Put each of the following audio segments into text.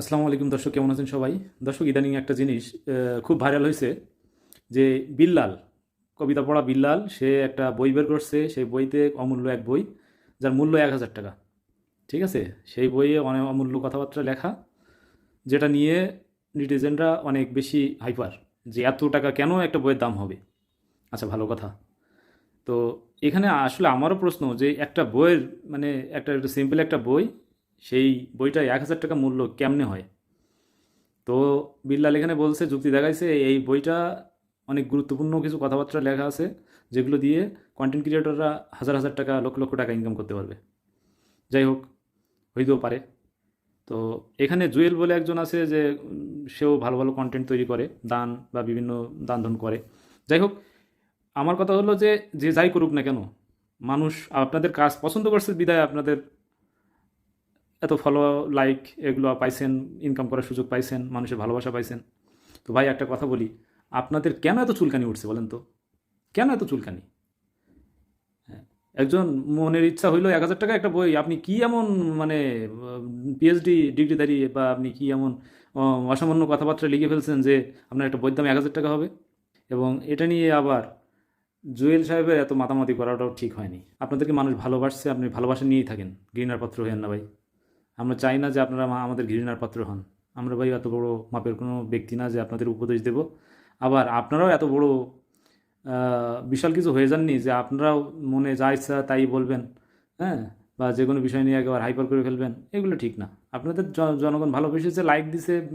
আসসালামু আলাইকুম দর্শক, কেমন আছেন সবাই? দর্শক, ইদানিং একটা জিনিস খুব ভাইরাল হয়েছে যে বিল্লাল, কবিতা পড়া বিল্লাল, সে একটা বই বের করছে, সেই বইতে অমূল্য এক বই, যার মূল্য এক হাজার টাকা। ঠিক আছে? সেই বইয়ে অনেক অমূল্য কথাবার্তা লেখা, যেটা নিয়ে নিটিজেনরা অনেক বেশি হাইপার, যে এত টাকা কেন একটা বইয়ের দাম হবে? আচ্ছা ভালো কথা। তো এখানে আসলে আমারও প্রশ্ন যে একটা বইয়ের মানে একটা সিম্পল একটা বই সেই বইটা এক হাজার টাকা মূল্য কেমনে হয়? তো বিল্লাল এখানে বলছে, যুক্তি দেখাইছে, এই বইটা অনেক গুরুত্বপূর্ণ কিছু কথাবার্তা লেখা আছে, যেগুলো দিয়ে কন্টেন্ট ক্রিয়েটররা হাজার হাজার টাকা, লক্ষ লক্ষ টাকা ইনকাম করতে পারবে। যাই হোক, হইতেও পারে। তো এখানে জুয়েল বলে একজন আছে যে, সেও ভালো ভালো কন্টেন্ট তৈরি করে, দান বা বিভিন্ন দান ধন করে। যাই হোক, আমার কথা হলো যে যে যাই করুক না কেন, মানুষ আপনাদের কাজ পছন্দ করছে, বিদায় আপনাদের এত ফলো লাইক এগুলো পাইছেন ইনকাম করার সুযোগ পাইছেন মানুষের ভালোবাসা পাইছেন। তো ভাই একটা কথা বলি আপনাদের কেন এত চুলকানি উঠছে বলেন তো? কেন এত চুলকানি? হ্যাঁ, একজন মনের ইচ্ছা হইল এক হাজার টাকা একটা বই আপনি কি এমন মানে পিএইচডি ডিগ্রি দাঁড়িয়ে বা আপনি কি এমন অসামান্য কথাবার্তা লিখে ফেলছেন যে আপনার একটা বইয়ের দাম এক হাজার টাকা হবে? এবং এটা নিয়ে আবার জুয়েল সাহেবের এত মাতামাতি করাটাও ঠিক হয়নি। আপনাদেরকে মানুষ ভালোবাসছে আপনি ভালোবাসা নিয়েই থাকেন। ঘৃণার পাত্র হয়েন না ভাই। আমরা চাই না যে আপনারা আমাদের ঘৃণার পাত্র হন। আমরা ভাই এত বড় মাপের কোনো ব্যক্তি না যে আপনাদের উপদেশ দেব। আবার আপনারাও এত বড় বিশাল কিছু হয়ে যাননি যে আপনারাও মনে যা ইচ্ছা তাই বলবেন হ্যাঁ? বা যে কোনো বিষয় নিয়ে একেবারে হাইপার করে ফেলবেন, এগুলো ঠিক না। আপনাদের জন- জনগণ ভালোবেসেছে লাইক দিছে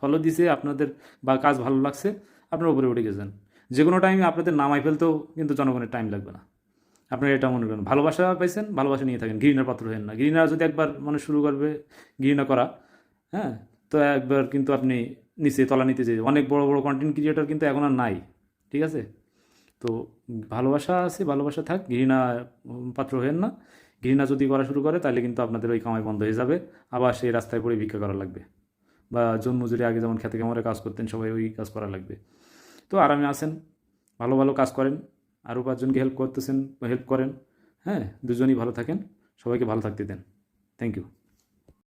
ফলো দিছে, আপনাদের বা কাজ ভালো লাগছে, আপনারা উপরে উঠে গেছেন। যে কোনো টাইমে আপনাদের নামাই ফেলতেও কিন্তু জনগণের টাইম লাগবে না। আপনারা এটা মনে করেন। ভালোবাসা পাইছেন, ভালোবাসা নিয়ে থাকেন, ঘৃণার পাত্র হেন না। ঘৃণা যদি একবার মানুষ শুরু করবে, ঘৃণা করা হ্যাঁ তো একবার কিন্তু আপনি নিচে তলা নিতে যে অনেক বড় বড় কন্টেন্ট ক্রিয়েটর কিন্তু এখন আর নাই, ঠিক আছে? তো ভালোবাসা আছে, ভালোবাসা থাক, ঘৃণা পাত্র হেন না। ঘৃণা যদি করা শুরু করে তাহলে কিন্তু আপনাদের ওই কামাই বন্ধ হয়ে যাবে। আবার সেই রাস্তায় পড়ে ভিক্ষা করা লাগবে। বা জন মজুরি আগে যেমন খেতে কামড়ে কাজ করতেন, সবাই ওই কাজ করা লাগবে। তো আরামে আছেন, ভালো ভালো কাজ করেন। আরও পাঁচজনকে হেল্প করতেছেন হেল্প করেন হ্যাঁ? দুজনই ভালো থাকেন। সবাইকে ভালো থাকতে দেন। Thank you